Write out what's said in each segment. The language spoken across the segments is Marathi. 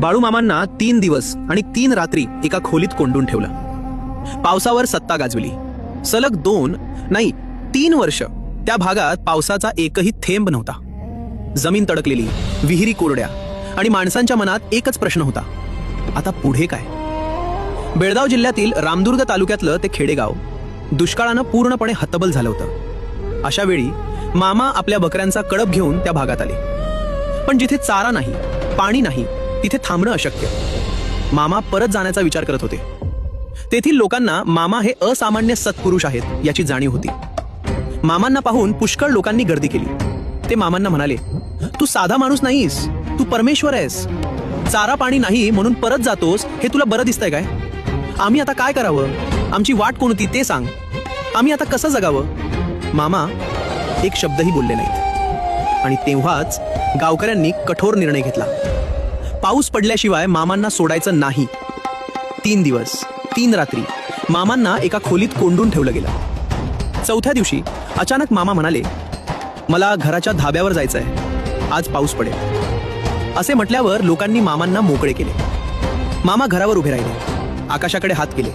बाळूमामांना तीन दिवस आणि तीन रात्री एका खोलीत कोंडून ठेवलं. पावसावर सत्ता गाजविली. सलग दोन नाही तीन वर्ष त्या भागात पावसाचा एकही थेंब नव्हता. जमीन तडकलेली विहिरी कोरड्या आणि माणसांच्या मनात एकच प्रश्न होता. आता पुढे काय? बेळगाव जिल्ह्यातील रामदुर्ग तालुक्यातलं ते खेडेगाव दुष्काळानं पूर्णपणे हतबल झालं होतं. अशा वेळी मामा आपल्या बकऱ्यांचा कळप घेऊन त्या भागात आले. पण जिथे चारा नाही पाणी नाही तिथे थांबणं अशक्य. मामा परत जाण्याचा विचार करत होते. तेथील लोकांना मामा हे असामान्य सत्पुरुष आहेत याची जाणीव होती. मामांना पाहून पुष्कळ लोकांनी गर्दी केली. ते मामांना म्हणाले तू साधा माणूस नाहीस. तू परमेश्वर आहेस. चारा पाणी नाही म्हणून परत जातोस हे तुला बरं दिसतंय काय? आम्ही आता काय करावं? आमची वाट कोणती ते सांग. आम्ही आता कसं जगावं? मामा एक शब्दही बोलले नाहीत. आणि तेव्हाच गावकऱ्यांनी कठोर निर्णय घेतला. पाऊस पडल्याशिवाय मामांना सोडायचं नाही. तीन दिवस तीन रात्री मामांना एका खोलीत कोंडून ठेवलं गेलं. चौथ्या दिवशी अचानक मामा म्हणाले मला घराच्या धाब्यावर जायचं आहे आज पाऊस पडेल. असे म्हटल्यावर लोकांनी मामांना मोकळे केले. मामा घरावर उभे राहिले. आकाशाकडे हात केले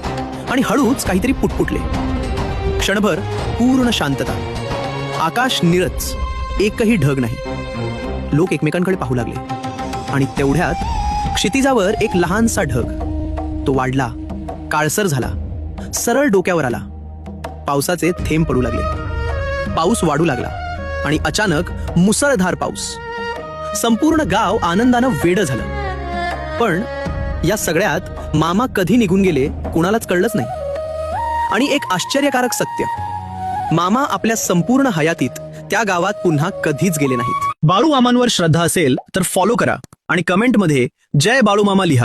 आणि हळूच काहीतरी पुटपुटले. क्षणभर पूर्ण शांतता. आकाश निळच एकही ढग नाही. लोक एकमेकांकडे पाहू लागले. आणि तेवढ्यात क्षितिजावर एक लहानसा ढग. तो वाढला. काळसर झाला. सरळ डोक्यावर आला. पावसाचे थेंब पडू लागले. पाऊस वाढू लागला आणि अचानक मुसळधार पाऊस. संपूर्ण गाव आनंदानं वेड झालं. पण या सगळ्यात मामा कधी निघून गेले कुणालाच कळलंच नाही. आणि एक आश्चर्यकारक सत्य. मामा आपल्या संपूर्ण हयातीत त्या गावात पुन्हा कधीच गेले नाहीत. बाळू मामांवर श्रद्धा असेल तर फॉलो करा. आणि कमेंटमध्ये जय बाळू मामा लिहा.